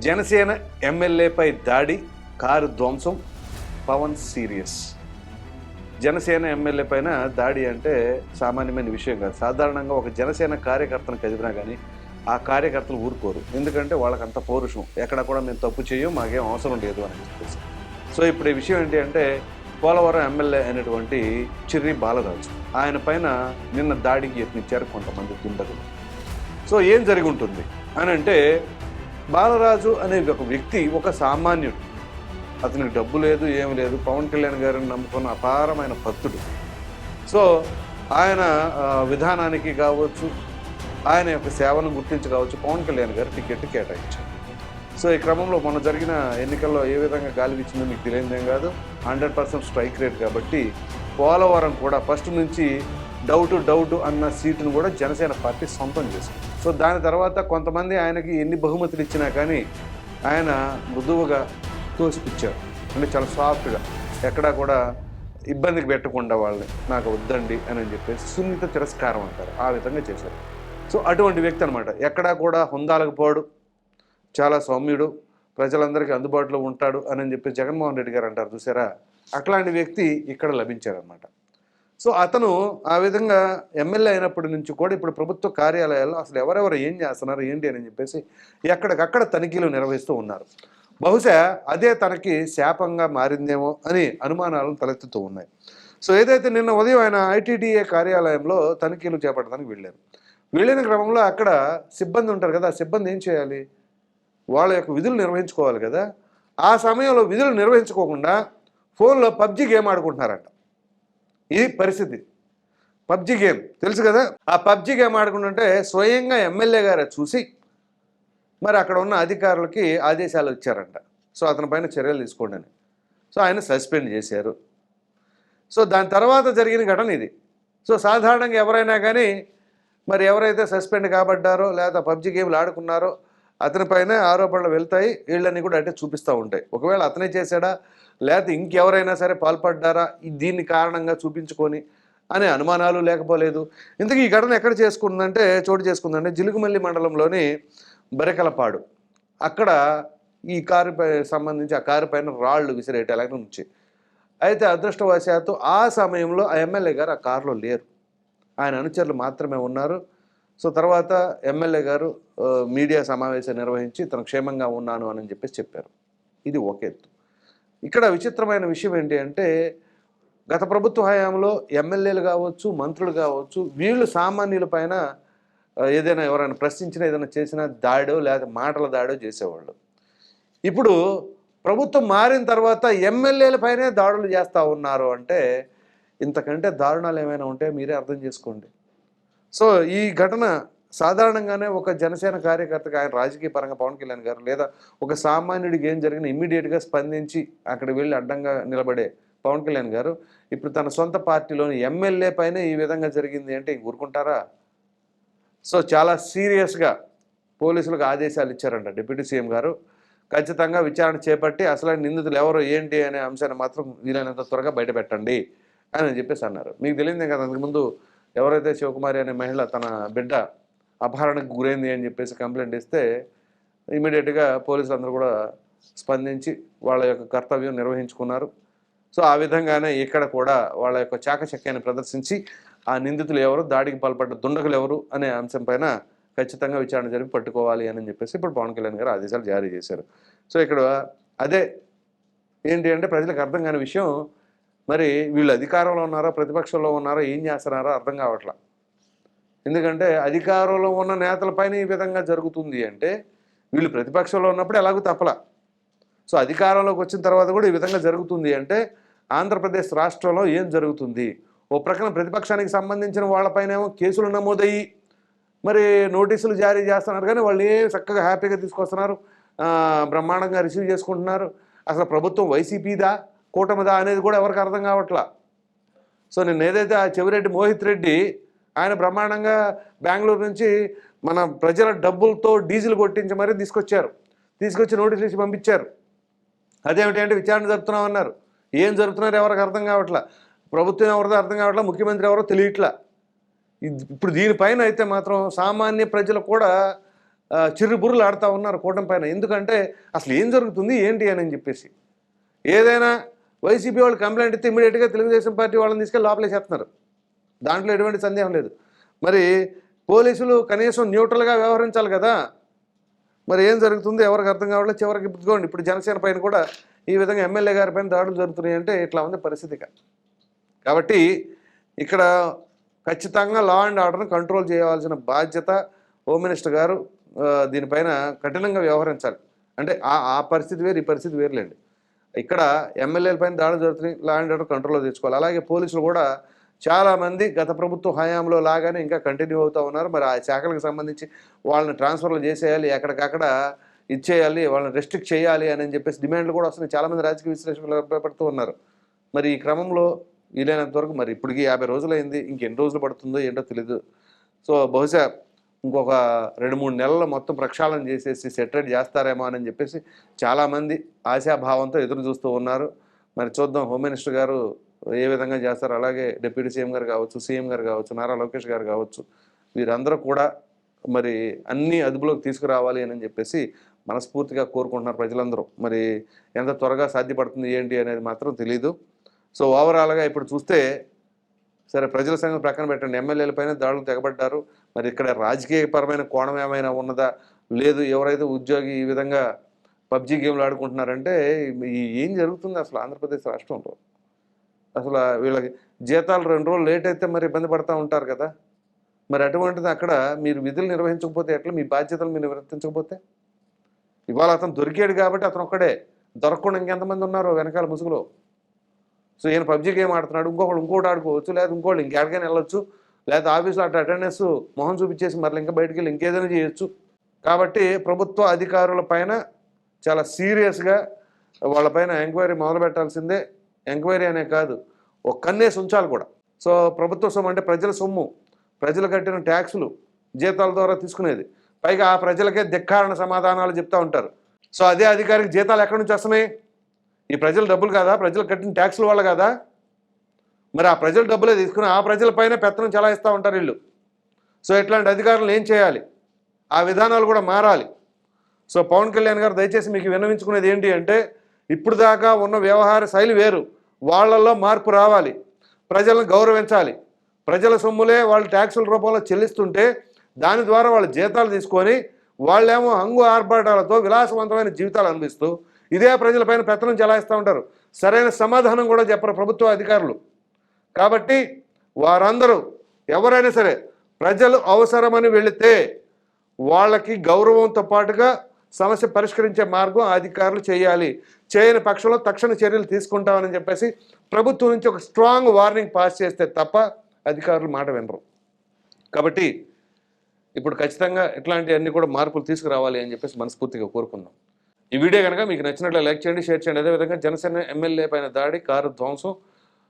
జనసేన ఎమ్మెల్యేపై దాడి కారు ధ్వంసం Pawan serious. Janasena MLA పైన దాడి అంటే సామాన్యమైన విషయం కాదు. సాధారణంగా ఒక జనసేన కార్యకర్తను కదిపినా కానీ ఆ కార్యకర్తలు ఊరుకోరు. ఎందుకంటే వాళ్ళకి అంత పౌరుషం. ఎక్కడ కూడా మేము తప్పు చేయం మాకేం అవసరం లేదు అని చెప్పేసి. సో ఇప్పుడు ఈ విషయం ఏంటి అంటే పోలవరం ఎమ్మెల్యే అయినటువంటి చిర్రి బాలరాజు. ఆయన పైన నిన్న దాడికి యత్నించారు కొంతమంది దుండగులు. సో ఏం జరిగి ఉంటుంది? అని అంటే బాలరాజు అనే ఒక వ్యక్తి ఒక సామాన్యుడు. అతనికి డబ్బు లేదు ఏమి లేదు. పవన్ కళ్యాణ్ గారిని నమ్ముకున్న అపారమైన భక్తుడు. సో ఆయన విధానానికి కావచ్చు ఆయన యొక్క సేవను గుర్తించి కావచ్చు పవన్ కళ్యాణ్ గారు టికెట్ కేటాయించారు. సో ఈ క్రమంలో మొన్న జరిగిన ఎన్నికల్లో ఏ విధంగా గాలి ఇచ్చిందో మీకు తెలియదేం కాదు. హండ్రెడ్ పర్సెంట్ స్ట్రైక్ రేట్ కాబట్టి పోలవరం కూడా ఫస్ట్ నుంచి డౌట్ డౌట్ అన్న సీటును కూడా జనసేన పార్టీ సొంతం చేసుకుంది. సో దాని తర్వాత కొంతమంది ఆయనకి ఎన్ని బహుమతులు ఇచ్చినా కానీ ఆయన మృదువుగా తోసిపుచ్చారు. అంటే చాలా సాఫ్ట్గా. ఎక్కడా కూడా ఇబ్బందికి పెట్టకుండా వాళ్ళని నాకు వద్దండి అని చెప్పేసి సున్నిత తిరస్కారం అంటారు. ఆ విధంగా చేశారు. సో అటువంటి వ్యక్తి అనమాట ఎక్కడా కూడా హుందాలకు పోడు. చాలా సౌమ్యుడు. ప్రజలందరికీ అందుబాటులో ఉంటాడు అని చెప్పి జగన్మోహన్ రెడ్డి గారు అంటారు. చూసారా? అట్లాంటి వ్యక్తి ఇక్కడ లభించారనమాట సో అతను ఆ విధంగా ఎమ్మెల్యే అయినప్పటి నుంచి కూడా ఇప్పుడు ప్రభుత్వ కార్యాలయాల్లో అసలు ఎవరెవరు ఏం చేస్తున్నారు ఏంటి అని చెప్పేసి ఎక్కడికక్కడ తనిఖీలు నిర్వహిస్తూ ఉన్నారు. బహుశా అదే తనకి శాపంగా మారిందేమో అని అనుమానాలు తలెత్తుతూ ఉన్నాయి. సో ఏదైతే నిన్న ఉదయం ఆయన ఐటీడీఏ కార్యాలయంలో తనిఖీలు చేపట్టడానికి వెళ్ళారు. వెళ్ళిన క్రమంలో అక్కడ సిబ్బంది ఉంటారు కదా ఆ సిబ్బంది ఏం చేయాలి? వాళ్ళ యొక్క విధులు నిర్వహించుకోవాలి కదా. ఆ సమయంలో విధులు నిర్వహించుకోకుండా ఫోన్లో పబ్జి గేమ్ ఆడుకుంటున్నారంట. ఇది పరిస్థితి. PUBG game. తెలుసు కదా? ఆ పబ్జి గేమ్ ఆడుకుంటుంటే స్వయంగా ఎమ్మెల్యే గారు చూసి మరి అక్కడ ఉన్న అధికారులకి ఆదేశాలు ఇచ్చారంట. సో అతని పైన చర్యలు తీసుకోండి అని. సో ఆయన సస్పెండ్ చేశారు. సో దాని తర్వాత జరిగిన ఘటన ఇది. సో సాధారణంగా ఎవరైనా కానీ మరి ఎవరైతే సస్పెండ్ కాబడ్డారో లేదా పబ్జి గేమ్లు ఆడుకున్నారో అతనిపైనే ఆరోపణలు వెళ్తాయి. వీళ్ళని కూడా అంటే చూపిస్తూ ఉంటాయి. ఒకవేళ అతనే చేశాడా? లేకపోతే ఇంకెవరైనా సరే పాల్పడ్డారా? దీన్ని కారణంగా చూపించుకొని అనే అనుమానాలు లేకపోలేదు. ఇంతకీ ఈ ఘటన ఎక్కడ చేసుకుందంటే చోటు చేసుకుందంటే జిలుగుమల్లి మండలంలోని బరెకలపాడు. అక్కడ ఈ కారు సంబంధించి ఆ కారు పైన రాళ్ళు విసిరేయటాలకు ఉంచి. అయితే అదృష్టవశాత్తు ఆ సమయంలో ఆ ఎమ్మెల్యే గారు ఆ కారులో లేరు. ఆయన అనుచరులు మాత్రమే ఉన్నారు. సో తర్వాత ఎమ్మెల్యే గారు మీడియా సమావేశం నిర్వహించి తను క్షేమంగా ఉన్నాను అని చెప్పేసి చెప్పారు. ఇది ఒక ఎత్తు. ఇక్కడ విచిత్రమైన విషయం ఏంటి అంటే గత ప్రభుత్వ హయాంలో ఎమ్మెల్యేలు కావచ్చు మంత్రులు కావచ్చు వీళ్ళు సామాన్యుల పైన ఏదైనా ఎవరైనా ప్రశ్నించినా ఏదైనా చేసినా దాడో లేదా మాటల దాడో చేసేవాళ్ళు. ఇప్పుడు ప్రభుత్వం మారిన తర్వాత ఎమ్మెల్యేల పైనే దాడులు చేస్తూ ఉన్నారు అంటే ఇంతకంటే దారుణాలు ఏమైనా ఉంటే మీరే అర్థం చేసుకోండి. సో ఈ ఘటన సాధారణంగానే ఒక జనసేన కార్యకర్తగా ఆయన రాజకీయ పరంగా పవన్ కళ్యాణ్ గారు లేదా ఒక సామాన్యుడికి ఏం జరిగిన ఇమ్మీడియట్గా స్పందించి అక్కడ వెళ్ళి అడ్డంగా నిలబడే పవన్ కళ్యాణ్ గారు ఇప్పుడు తన సొంత పార్టీలోని ఎమ్మెల్యే పైన ఈ విధంగా జరిగింది అంటే ఇంక ఊరుకుంటారా? సో చాలా సీరియస్గా పోలీసులకు ఆదేశాలు ఇచ్చారంట డిప్యూటీ సీఎం గారు. ఖచ్చితంగా విచారణ చేపట్టి అసలు నిందితులు ఎవరు ఏంటి అనే అంశాన్ని మాత్రం వీలైనంత త్వరగా బయటపెట్టండి అని చెప్పేసి అన్నారు. మీకు తెలియదు కదా అంతకుముందు ఎవరైతే శివకుమారి అనే మహిళ తన బిడ్డ అపహరణకు గురైంది అని చెప్పేసి కంప్లైంట్ ఇస్తే ఇమీడియట్గా పోలీసులు అందరూ కూడా స్పందించి వాళ్ళ యొక్క కర్తవ్యం నిర్వహించుకున్నారు. సో ఆ విధంగానే ఇక్కడ కూడా వాళ్ళ యొక్క చాకచక్యాన్ని ప్రదర్శించి ఆ నిందితులు ఎవరు దాడికి పాల్పడ్డ దుండగులు ఎవరు అనే అంశం పైన ఖచ్చితంగా విచారణ జరిపి పట్టుకోవాలి అని చెప్పేసి ఇప్పుడు పవన్ కళ్యాణ్ గారు ఆదేశాలు జారీ చేశారు. సో ఇక్కడ అదే ఏంటి అంటే ప్రజలకు అర్థం కాని విషయం మరి వీళ్ళు అధికారంలో ఉన్నారా ప్రతిపక్షంలో ఉన్నారా ఏం చేస్తున్నారో అర్థం కావట్లా. ఎందుకంటే అధికారంలో ఉన్న నేతలపైన ఈ విధంగా జరుగుతుంది అంటే వీళ్ళు ప్రతిపక్షంలో ఉన్నప్పుడు ఎలాగూ తప్పలా. సో అధికారంలోకి వచ్చిన తర్వాత కూడా ఈ విధంగా జరుగుతుంది అంటే ఆంధ్రప్రదేశ్ రాష్ట్రంలో ఏం జరుగుతుంది? ఓ ప్రక్కన ప్రతిపక్షానికి సంబంధించిన వాళ్ళపైనేమో కేసులు నమోదయ్యి మరి నోటీసులు జారీ చేస్తున్నారు కానీ వాళ్ళు ఏ చక్కగా హ్యాపీగా తీసుకొస్తున్నారు? బ్రహ్మాండంగా రిసీవ్ చేసుకుంటున్నారు. అసలు ప్రభుత్వం వైసీపీదా? కూటమిదా అనేది కూడా ఎవరికి అర్థం కావట్లా. సో నేను ఏదైతే ఆ చెవిరెడ్డి మోహిత్ రెడ్డి ఆయన బ్రహ్మాండంగా బెంగళూరు నుంచి మన ప్రజల డబ్బులతో డీజిల్ కొట్టించి మరీ తీసుకొచ్చారు. తీసుకొచ్చి నోటీసులు ఇచ్చి పంపించారు. అదేమిటి అంటే విచారణ జరుపుతున్నామన్నారు ఏం జరుగుతున్నారు ఎవరికి అర్థం కావట్లా. ప్రభుత్వం ఎవరిదో అర్థం కావట్లా ముఖ్యమంత్రి ఎవరో తెలియట్లా. ఇప్పుడు దీనిపైన అయితే మాత్రం సామాన్య ప్రజలు కూడా చిరుబుర్రులు ఆడుతూ ఉన్నారు కూటమి పైన. ఎందుకంటే అసలు ఏం జరుగుతుంది ఏంటి అని చెప్పేసి. ఏదైనా వైసీపీ వాళ్ళు కంప్లైంట్ ఇస్తే ఇమీడియట్గా తెలుగుదేశం పార్టీ వాళ్ళని తీసుకెళ్ళి లోపలేసేస్తున్నారు దాంట్లో ఎటువంటి సందేహం లేదు. మరి పోలీసులు కనీసం న్యూట్రల్గా వ్యవహరించాలి కదా. మరి ఏం జరుగుతుంది ఎవరికి అర్థం కావాలో చివరికి ఇప్పుకోండి ఇప్పుడు జనసేన పైన కూడా ఈ విధంగా ఎమ్మెల్యే గారి పైన దాడులు జరుగుతున్నాయి అంటే ఇట్లా ఉంది పరిస్థితి కాబట్టి ఇక్కడ ఖచ్చితంగా లా అండ్ ఆర్డర్ని కంట్రోల్ చేయవలసిన బాధ్యత హోమ్ మినిస్టర్ గారు దీనిపైన కఠినంగా వ్యవహరించాలి. అంటే ఆ ఆ పరిస్థితి వేరు ఈ పరిస్థితి వేరులేండి. ఇక్కడ ఎమ్మెల్యేల పైన దాడులు జరుగుతున్నాయి. లా అండ్ ఆర్డర్ కంట్రోల్లో తెచ్చుకోవాలి అలాగే పోలీసులు కూడా చాలామంది గత ప్రభుత్వ హయాంలో లాగానే ఇంకా కంటిన్యూ అవుతూ ఉన్నారు. మరి ఆ శాఖలకు సంబంధించి వాళ్ళని ట్రాన్స్ఫర్లు చేసేయాలి ఎక్కడికక్కడ ఇచ్చేయాలి వాళ్ళని రెస్ట్రిక్ట్ చేయాలి అని చెప్పేసి డిమాండ్లు కూడా వస్తున్నాయి. చాలామంది రాజకీయ విశ్లేషకులు అభిప్రాయపడుతూ ఉన్నారు. మరి ఈ క్రమంలో వీలైనంత వరకు మరి ఇప్పటికి యాభై రోజులైంది. ఇంకెన్ని రోజులు పడుతుందో ఏంటో తెలీదు. సో బహుశా ఇంకొక రెండు మూడు నెలలు మొత్తం ప్రక్షాళన చేసేసి సెటరేట్ చేస్తారేమో అని చెప్పేసి చాలామంది ఆశాభావంతో ఎదురు చూస్తూ ఉన్నారు. మరి చూద్దాం హోమ్ మినిస్టర్ గారు ఏ విధంగా చేస్తారు. అలాగే డిప్యూటీ సీఎం గారు కావచ్చు సీఎం గారు కావచ్చు నారా లోకేష్ గారు కావచ్చు వీరందరూ కూడా మరి అన్ని అదుపులోకి తీసుకురావాలి అని చెప్పేసి మనస్ఫూర్తిగా కోరుకుంటున్నారు ప్రజలందరూ. మరి ఎంత త్వరగా సాధ్యపడుతుంది ఏంటి అనేది మాత్రం తెలియదు సో ఓవరాల్గా ఇప్పుడు చూస్తే సరే ప్రజల సంఘం ప్రక్కన పెట్టండి. ఎమ్మెల్యేల పైన దాడులు తెగబడ్డారు. మరి ఇక్కడ రాజకీయపరమైన కోణం ఏమైనా ఉన్నదా? లేదు ఎవరైతే ఉద్యోగి ఈ విధంగా పబ్జీ గేమ్లు ఆడుకుంటున్నారంటే ఏం జరుగుతుంది అసలు ఆంధ్రప్రదేశ్ రాష్ట్రంలో? అసలు వీళ్ళకి జీతాలు రెండు రోజులు లేట్ అయితే మరి ఇబ్బంది పడతా ఉంటారు కదా. మరి అటువంటిది అక్కడ మీరు విధులు నిర్వహించకపోతే ఎట్లా? మీ బాధ్యతలు మీరు నిర్వర్తించకపోతే? ఇవాళ అతను దొరికాడు కాబట్టి అతను ఒక్కడే. దొరకకుండా ఇంకెంతమంది ఉన్నారు వెనకాల ముసుగులో? సో ఈయన పబ్జీ గేమ్ ఆడుతున్నాడు. ఇంకొకడు ఇంకోటి ఆడుకోవచ్చు. లేదా ఇంకోళ్ళు ఇంకెక్కడికైనా వెళ్ళొచ్చు. లేదా ఆఫీస్లో అట్లా అటెండెన్స్ మొహం చూపించేసి మరలా ఇంకా బయటికి వెళ్ళి ఇంకేదైనా చేయొచ్చు. కాబట్టి ప్రభుత్వ అధికారుల పైన చాలా సీరియస్గా వాళ్ళపైన ఎంక్వైరీ మొదలు పెట్టాల్సిందే ఎంక్వైరీ అనే కాదు ఒక కన్నేసి ఉంచాలి కూడా. సో ప్రభుత్వ సొమ్ము అంటే ప్రజల సొమ్ము. ప్రజలు కట్టిన ట్యాక్సులు జీతాల ద్వారా తీసుకునేది. పైగా ఆ ప్రజలకే ధిక్కారణ సమాధానాలు చెప్తూ ఉంటారు. సో అదే అధికారికి జీతాలు ఎక్కడి నుంచి వస్తున్నాయి? ఈ ప్రజల డబ్బులు కాదా? ప్రజలు కట్టిన ట్యాక్సుల వల్ల కాదా? మరి ఆ ప్రజల డబ్బులే తీసుకుని ఆ ప్రజలపైన పెత్తనం చలాయిస్తూ ఉంటారు వీళ్ళు. సో ఇట్లాంటి అధికారులు ఏం చేయాలి? ఆ విధానాలు కూడా మారాలి. సో పవన్ కళ్యాణ్ గారు దయచేసి మీకు విన్నవించుకునేది ఏంటి అంటే ఇప్పుడు దాకా ఉన్న వ్యవహార శైలి వేరు. వాళ్ళల్లో మార్పు రావాలి. ప్రజలను గౌరవించాలి. ప్రజల సొమ్ములే వాళ్ళు ట్యాక్సుల రూపంలో చెల్లిస్తుంటే దాని ద్వారా వాళ్ళ జీతాలు తీసుకొని వాళ్ళేమో హంగు ఆర్భాటాలతో విలాసవంతమైన జీవితాలు అనిపిస్తూ ఇదే ప్రజలపైన పెత్తనం చెలాయిస్తూ ఉంటారు. సరైన సమాధానం కూడా చెప్పరు ప్రభుత్వ అధికారులు. కాబట్టి వారందరూ ఎవరైనా సరే ప్రజలు అవసరమని వెళితే వాళ్ళకి గౌరవంతో పాటుగా సమస్య పరిష్కరించే మార్గం అధికారులు చేయాలి. చేయని పక్షంలో తక్షణ చర్యలు తీసుకుంటామని చెప్పేసి ప్రభుత్వం నుంచి ఒక స్ట్రాంగ్ వార్నింగ్ పాస్ చేస్తే తప్ప అధికారులు మాట వినరు. కాబట్టి ఇప్పుడు ఖచ్చితంగా ఇట్లాంటివన్నీ కూడా మార్పులు తీసుకురావాలి అని చెప్పేసి మనస్ఫూర్తిగా కోరుకుందాం. ఈ వీడియో కనుక మీకు నచ్చినట్లు లైక్ చేయండి షేర్ చేయండి. అదేవిధంగా జనసేన ఎమ్మెల్యే పైన దాడి కారు ధ్వంసం